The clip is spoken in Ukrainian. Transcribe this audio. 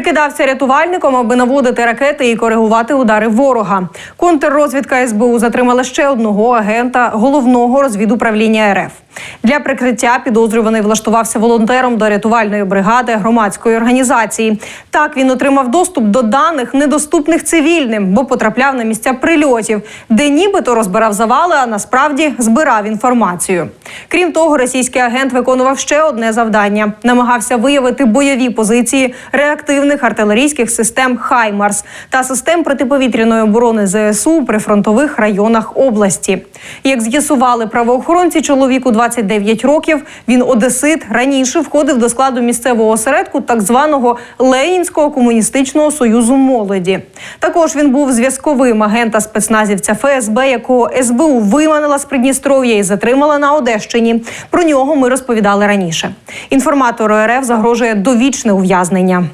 Прикидався рятувальником, аби наводити ракети і коригувати удари ворога. Контррозвідка СБУ затримала ще одного агента головного розвідуправління РФ. Для прикриття підозрюваний влаштувався волонтером до рятувальної бригади громадської організації. Так він отримав доступ до даних, недоступних цивільним, бо потрапляв на місця прильотів, де нібито розбирав завали, а насправді збирав інформацію. Крім того, російський агент виконував ще одне завдання: намагався виявити бойові позиції реактивних артилерійських систем Хаймарс та систем протиповітряної оборони ЗСУ у прифронтових районах області. Як з'ясували правоохоронці, чоловіку 29 років. Він одесит раніше входив до складу місцевого осередку так званого Ленінського комуністичного союзу молоді. Також він був зв'язковим агента спецназівця ФСБ, якого СБУ виманила з Придністров'я і затримала на Одещині. Про нього ми розповідали раніше. Інформатору РФ загрожує довічне ув'язнення.